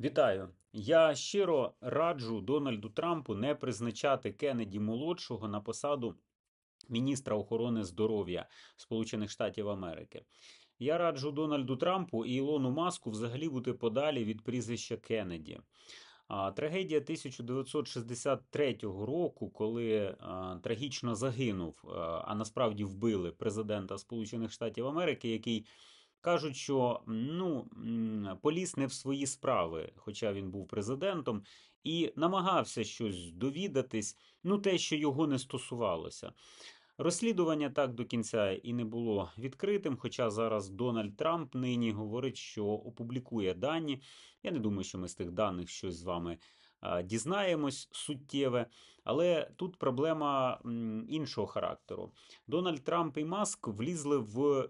Вітаю! Я щиро раджу Дональду Трампу не призначати Кеннеді молодшого на посаду міністра охорони здоров'я Сполучених Штатів Америки. Я раджу Дональду Трампу і Ілону Маску взагалі бути подалі від прізвища Кеннеді. Трагедія 1963 року, коли трагічно загинув, а насправді вбили президента Сполучених Штатів Америки, який кажуть, що ну, поліз не в свої справи, хоча він був президентом, і намагався щось довідатись, ну те, що його не стосувалося. Розслідування так до кінця і не було відкритим. Хоча зараз Дональд Трамп нині говорить, що опублікує дані. Я не думаю, що ми з тих даних щось з вами дізнаємось суттєве. Але тут проблема іншого характеру. Дональд Трамп і Маск влізли в е,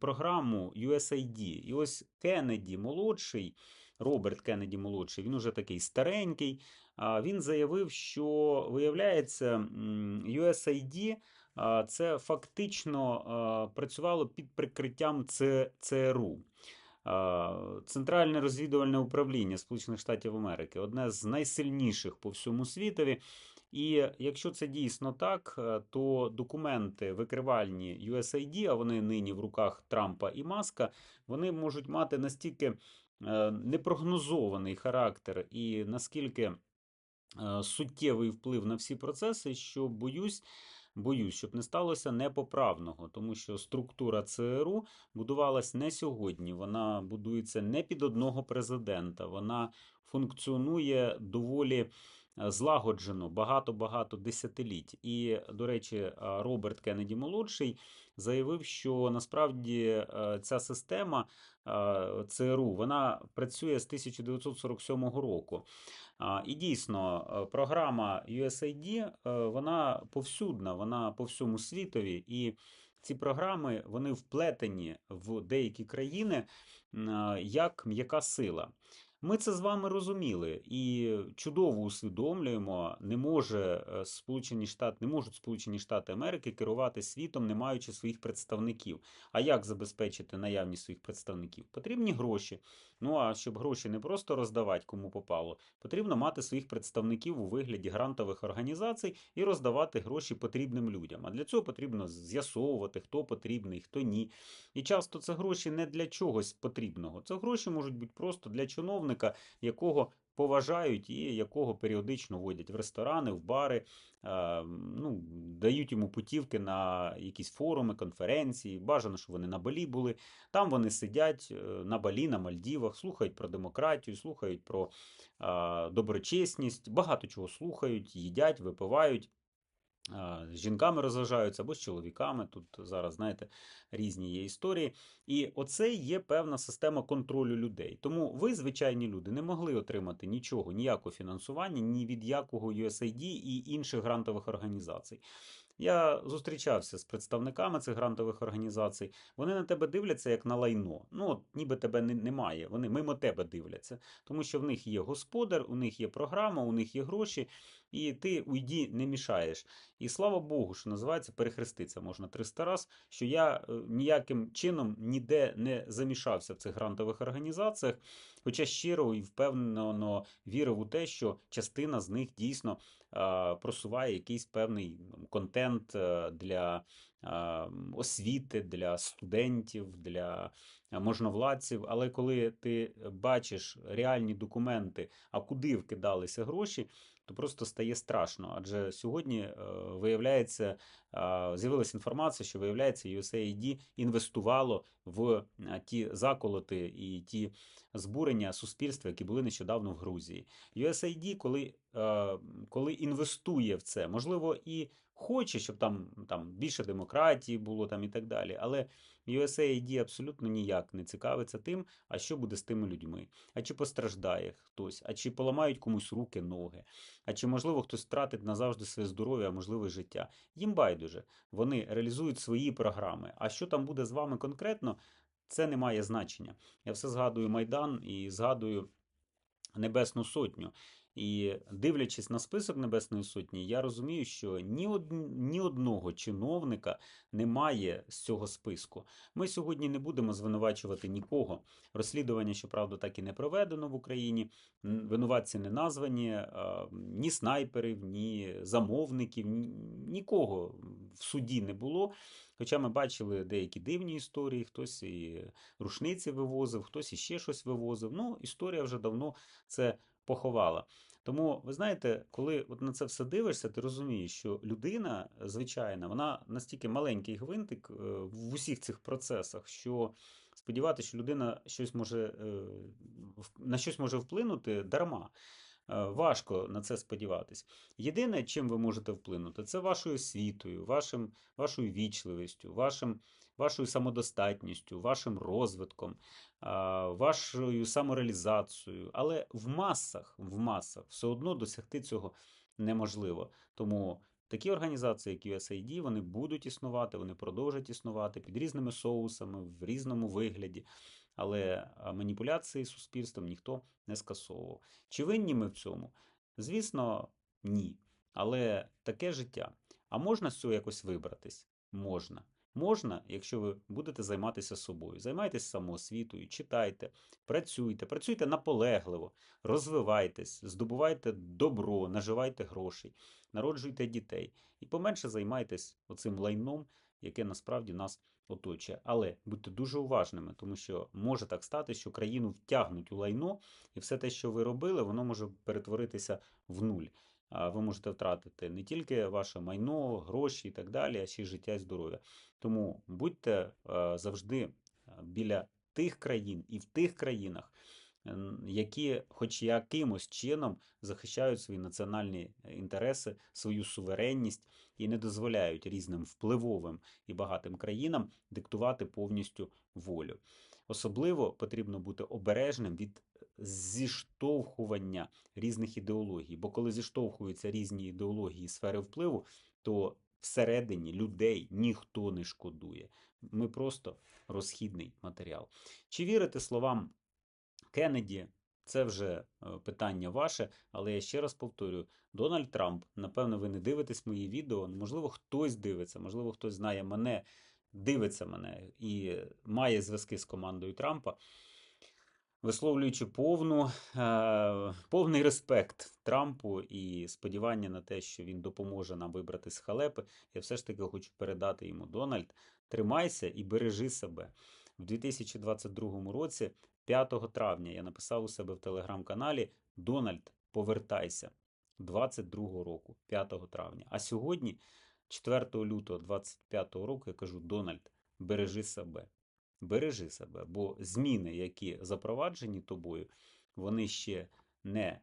програму USAID. І ось Кеннеді молодший, Роберт Кеннеді молодший, він уже такий старенький. Він заявив, що виявляється, USAID це фактично працювало під прикриттям ЦРУ. Центральне розвідувальне управління Сполучених Штатів Америки одне з найсильніших по всьому світові. І якщо це дійсно так, е, то документи викривальні USAID, а вони нині в руках Трампа і Маска, вони можуть мати настільки е, непрогнозований характер і наскільки е, суттєвий вплив на всі процеси, що боюсь. Боюсь, щоб не сталося непоправного, тому що структура ЦРУ будувалась не сьогодні. Вона будується не під одного президента. Вона функціонує доволі злагоджено багато-багато десятиліть. І, до речі, е, Роберт Кеннеді молодший заявив, що насправді е, ця система е, ЦРУ вона працює з 1947 року. І дійсно, програма USAID вона повсюдна, вона по всьому світові, і ці програми вони вплетені в деякі країни як м'яка сила. Ми це з вами розуміли і чудово усвідомлюємо, не може е, Сполучені Штати, не можуть Сполучені Штати Америки керувати світом, не маючи своїх представників. А як забезпечити наявність своїх представників? Потрібні гроші. Ну а щоб гроші не просто роздавати кому попало, потрібно мати своїх представників у вигляді грантових організацій і роздавати гроші потрібним людям. А для цього потрібно з'ясовувати, хто потрібний, хто ні. І часто це гроші не для чогось потрібного. Це гроші можуть бути просто для чиновника, якого поважають і якого періодично водять в ресторани, в бари, ну, дають йому путівки на якісь форуми, конференції. Бажано, щоб вони на Балі були. Там вони сидять е, на Балі, на Мальдівах, слухають про демократію, слухають про доброчесність, багато чого слухають, їдять, випивають. З жінками розважаються або з чоловіками. Тут зараз, знаєте, різні є історії. І оце є певна система контролю людей. Тому ви, звичайні люди, не могли отримати нічого, ніякого фінансування, ні від якого USAID і інших грантових організацій. Я зустрічався з представниками цих грантових організацій. Вони на тебе дивляться як на лайно. Ну, от ніби тебе не- немає. Вони мимо тебе дивляться, тому що в них є господар, у них є програма, у них є гроші, і ти уйді не мішаєш. І слава Богу, що називається перехреститься можна 300 раз, що я е, ніяким чином ніде не замішався в цих грантових організаціях, хоча щиро і впевнено вірив у те, що частина з них дійсно просуває якийсь певний контент е, для освіти, для студентів, для можновладців. Але коли ти бачиш реальні документи, а куди вкидалися гроші, то просто стає страшно. Адже сьогодні е, виявляється, з'явилася інформація, що виявляється, USAID інвестувало в ті заколоти і ті збурення суспільства, які були нещодавно в Грузії. USAID, коли, е, коли інвестує в це, можливо, і хоче, щоб там, там більше демократії було там і так далі. Але USAID абсолютно ніяк не цікавиться тим, а що буде з тими людьми, а чи постраждає хтось, а чи поламають комусь руки, ноги, а чи можливо хтось втратить назавжди своє здоров'я, а можливо життя. Їм байдуже. Вони реалізують свої програми. А що там буде з вами конкретно, це не має значення. Я все згадую Майдан і згадую Небесну Сотню. І дивлячись на список Небесної Сотні, я розумію, що ні, од... ні одного чиновника немає з цього списку. Ми сьогодні не будемо звинувачувати нікого. Розслідування, щоправда, так і не проведено в Україні. Винуватці не названі, ні снайперів, ні замовників, ні- нікого в суді не було. Хоча ми бачили деякі дивні історії, хтось і рушниці вивозив, хтось іще щось вивозив. Ну, історія вже давно це поховала. Тому, ви знаєте, коли от на це все дивишся, ти розумієш, що людина, звичайна, вона настільки маленький гвинтик е, в усіх цих процесах, що сподіватися, що людина щось може, е, на щось може вплинути дарма. Е, Важко на це сподіватись. Єдине, чим ви можете вплинути, це вашою освітою, вашим, вашою вічливістю, вашим, вашою самодостатністю, вашим розвитком, вашою самореалізацією. Але в масах, в масах все одно досягти цього неможливо. Тому такі організації, як USAID, вони будуть існувати, вони продовжать існувати під різними соусами, в різному вигляді. Але маніпуляції суспільством ніхто не скасовував. Чи винні ми в цьому? Звісно, ні. Але таке життя. А можна з цього якось вибратись? Можна. Можна, якщо ви будете займатися собою. Займайтеся самоосвітою, читайте, працюйте, працюйте наполегливо, розвивайтесь, здобувайте добро, наживайте грошей, народжуйте дітей і поменше займайтесь оцим лайном, яке насправді нас оточує. Але будьте дуже уважними, тому що може так стати, що країну втягнуть у лайно, і все те, що ви робили, воно може перетворитися в нуль. Ви можете втратити не тільки ваше майно, гроші і так далі, а ще й життя і здоров'я. Тому будьте е, завжди е, біля тих країн і в тих країнах, які, хоч якимось чином, захищають свої національні інтереси, свою суверенність і не дозволяють різним впливовим і багатим країнам диктувати повністю волю. Особливо потрібно бути обережним від зіштовхування різних ідеологій. Бо коли зіштовхуються різні ідеології сфери впливу, то всередині людей ніхто не шкодує. Ми просто розхідний матеріал. Чи вірите словам Кеннеді? Це вже е, питання ваше, але я ще раз повторюю: Дональд Трамп, напевно, ви не дивитесь мої відео. Можливо, хтось дивиться, можливо, хтось знає мене, дивиться мене і має зв'язки з командою Трампа висловлюючи повну, е, повний респект Трампу і сподівання на те, що він допоможе нам вибрати з халепи, я все ж таки хочу передати йому Дональд. Тримайся і бережи себе. В 2022 році, 5 травня, я написав у себе в телеграм-каналі Дональд, повертайся 22 року, 5 травня. А сьогодні, 4 лютого 25 року, я кажу: Дональд, бережи себе. Бережи себе, бо зміни, які запроваджені тобою, вони ще не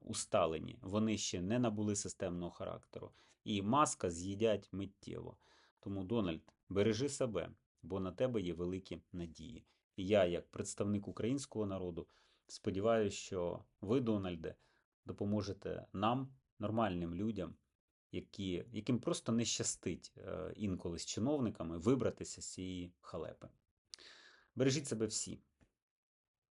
усталені, вони ще не набули системного характеру. І маска з'їдять миттєво. Тому, Дональд, бережи себе, бо на тебе є великі надії. І я, як представник українського народу, сподіваюся, що ви, Дональде, допоможете нам, нормальним людям, які, яким просто не щастить е, інколи з чиновниками вибратися з цієї халепи. Бережіть себе всі.